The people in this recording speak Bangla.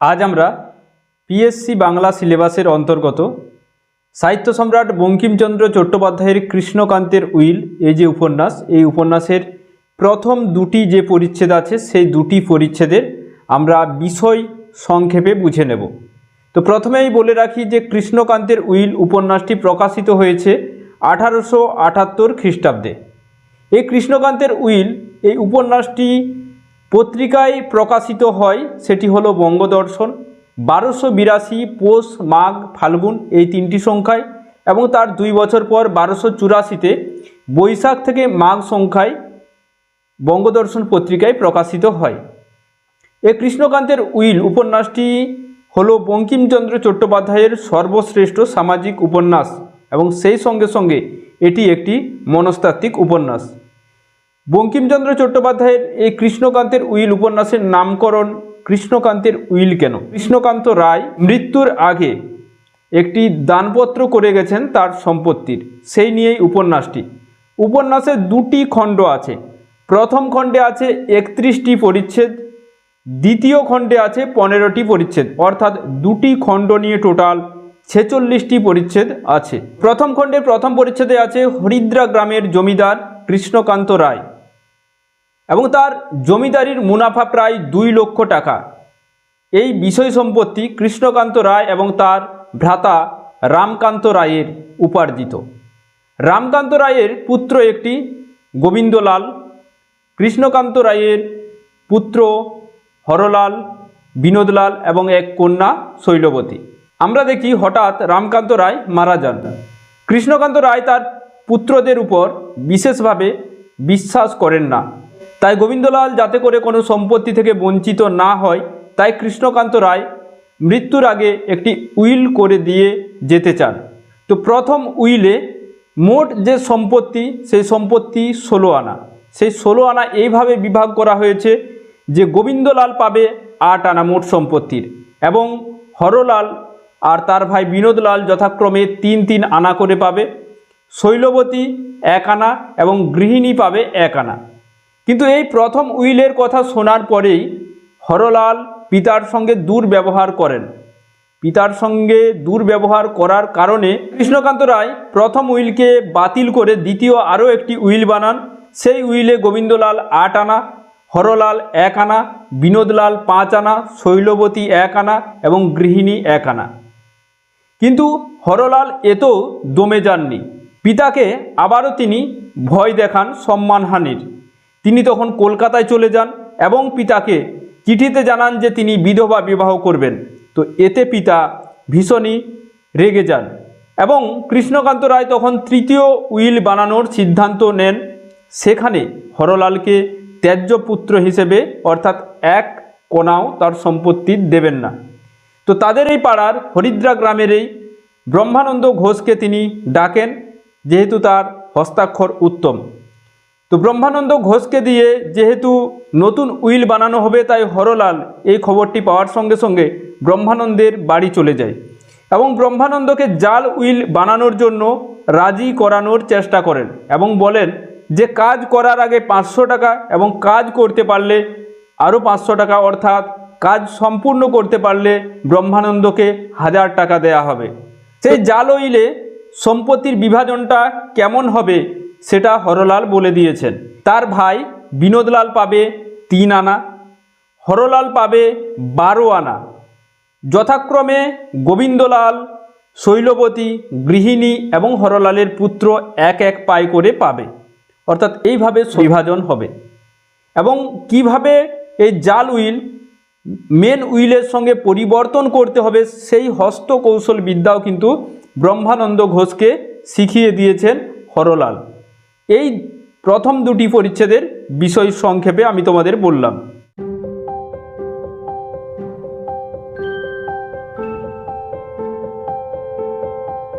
আজ আমরা পিএসসি বাংলা সিলেবাসের অন্তর্গত সাহিত্য সম্রাট বঙ্কিমচন্দ্র চট্টোপাধ্যায়ের কৃষ্ণকান্তের উইল, এই যে উপন্যাস, এই উপন্যাসের প্রথম দুটি যে পরিচ্ছেদ আছে, সেই দুটি পরিচ্ছেদের আমরা বিষয় সংক্ষেপে বুঝে নেব। তো প্রথমেই বলে রাখি যে কৃষ্ণকান্তের উইল উপন্যাসটি প্রকাশিত হয়েছে আঠারোশো আটাত্তর খ্রিস্টাব্দে। এই কৃষ্ণকান্তের উইল, এই উপন্যাসটি পত্রিকায় প্রকাশিত হয় সেটি হলো বঙ্গদর্শন। বারোশো বিরাশি পৌষ, মাঘ, ফাল্গুন এই তিনটি সংখ্যায় এবং তার দুই বছর পর বারোশো চুরাশিতে বৈশাখ থেকে মাঘ সংখ্যায় বঙ্গদর্শন পত্রিকায় প্রকাশিত হয়। এ কৃষ্ণকান্তের উইল উপন্যাসটি হলো বঙ্কিমচন্দ্র চট্টোপাধ্যায়ের সর্বশ্রেষ্ঠ সামাজিক উপন্যাস এবং সেই সঙ্গে সঙ্গে এটি একটি মনস্তাত্ত্বিক উপন্যাস। বঙ্কিমচন্দ্র চট্টোপাধ্যায়ের এই কৃষ্ণকান্তের উইল উপন্যাসের নামকরণ কৃষ্ণকান্তের উইল কেন? কৃষ্ণকান্ত রায় মৃত্যুর আগে একটি দানপত্র করে গেছেন তার সম্পত্তির। সেই নিয়েই উপন্যাসটি। উপন্যাসে দুটি খণ্ড আছে। প্রথম খণ্ডে আছে একত্রিশটি পরিচ্ছেদ, দ্বিতীয় খণ্ডে আছে পনেরোটি পরিচ্ছেদ। অর্থাৎ দুটি খণ্ড নিয়ে টোটাল ছেচল্লিশটি পরিচ্ছেদ আছে। প্রথম খণ্ডের প্রথম পরিচ্ছেদে আছে হরিদ্রা গ্রামের জমিদার কৃষ্ণকান্ত রায়। এবং তার জমিদারির মুনাফা প্রায় দুই লক্ষ টাকা। এই বিষয় সম্পত্তি কৃষ্ণকান্ত রায় এবং তার ভ্রাতা রামকান্ত রায়ের উপার্জিত। রামকান্ত রায়ের পুত্র একটি গোবিন্দলাল, কৃষ্ণকান্ত রায়ের পুত্র হরলাল, বিনোদলাল এবং এক কন্যা শৈলবতী। আমরা দেখি হঠাৎ রামকান্ত রায় মারা যান। কৃষ্ণকান্ত রায় তার পুত্রদের উপর বিশেষভাবে বিশ্বাস করেন না। তাই গোবিন্দলাল যাতে করে কোনো সম্পত্তি থেকে বঞ্চিত না হয়, তাই কৃষ্ণকান্ত রায় মৃত্যুর আগে একটি উইল করে দিয়ে যেতে চান। তো প্রথম উইলে মোট যে সম্পত্তি, সেই সম্পত্তি ষোলো আনা। সেই ষোলো আনা এইভাবে বিভাগ করা হয়েছে যে গোবিন্দলাল পাবে আট আনা মোট সম্পত্তির এবং হরলাল আর তার ভাই বিনোদলাল যথাক্রমে তিন তিন আনা করে পাবে। শৈলবতী এক আনা এবং গৃহিণী পাবে এক আনা। কিন্তু এই প্রথম উইলের কথা শোনার পরেই হরলাল পিতার সঙ্গে দুর্ব্যবহার করেন। পিতার সঙ্গে দুর্ব্যবহার করার কারণে কৃষ্ণকান্ত রায় প্রথম উইলকে বাতিল করে দ্বিতীয় আরও একটি উইল বানান। সেই উইলে গোবিন্দলাল আট আনা, হরলাল এক আনা, বিনোদলাল পাঁচ আনা, শৈলবতী এক আনা এবং গৃহিণী এক আনা। কিন্তু হরলাল এতেও দমে যাননি। পিতাকে আবারও তিনি ভয় দেখান সম্মানহানির। তিনি তখন কলকাতায় চলে যান এবং পিতাকে চিঠিতে জানান যে তিনি বিধবা বিবাহ করবেন। তো এতে পিতা ভীষণই রেগে যান এবং কৃষ্ণকান্ত রায় তখন তৃতীয় উইল বানানোর সিদ্ধান্ত নেন। সেখানে হরলালকে ত্যায্য পুত্র হিসেবে, অর্থাৎ এক কোনাও তার সম্পত্তি দেবেন না। তো তাদের এই পাড়ার হরিদ্রা গ্রামের এই ব্রহ্মানন্দ ঘোষকে তিনি ডাকেন, যেহেতু তার হস্তাক্ষর উত্তম। তো ব্রহ্মানন্দ ঘোষকে দিয়ে যেহেতু নতুন উইল বানানো হবে তাই হরলাল এই খবরটি পাওয়ার সঙ্গে সঙ্গে ব্রহ্মানন্দের বাড়ি চলে যায় এবং ব্রহ্মানন্দকে জাল উইল বানানোর জন্য রাজি করানোর চেষ্টা করেন এবং বলেন যে কাজ করার আগে পাঁচশো টাকা এবং কাজ করতে পারলে আরও পাঁচশো টাকা অর্থাৎ কাজ সম্পূর্ণ করতে পারলে ব্রহ্মানন্দকে হাজার টাকা দেয়া হবে। সেই জাল উইলে সম্পত্তির বিভাজনটা কেমন হবে সেটা হরলাল বলে দিয়েছেন। তার ভাই বিনোদলাল পাবে তিন আনা, হরলাল পাবে বারো আনা। যথাক্রমে গোবিন্দলাল, শৈলবতী, গৃহিণী এবং হরলালের পুত্র এক এক পাই করে পাবে। অর্থাৎ এইভাবে বিভাজন হবে। এবং কীভাবে এই জাল উইল, মেন উইলের সঙ্গে পরিবর্তন করতে হবে সেই হস্তকৌশল বিদ্যাও কিন্তু ব্রহ্মানন্দ ঘোষকে শিখিয়ে দিয়েছেন হরলাল। এই প্রথম দুটি পরিচ্ছেদের বিষয় সংক্ষেপে আমি তোমাদের বললাম।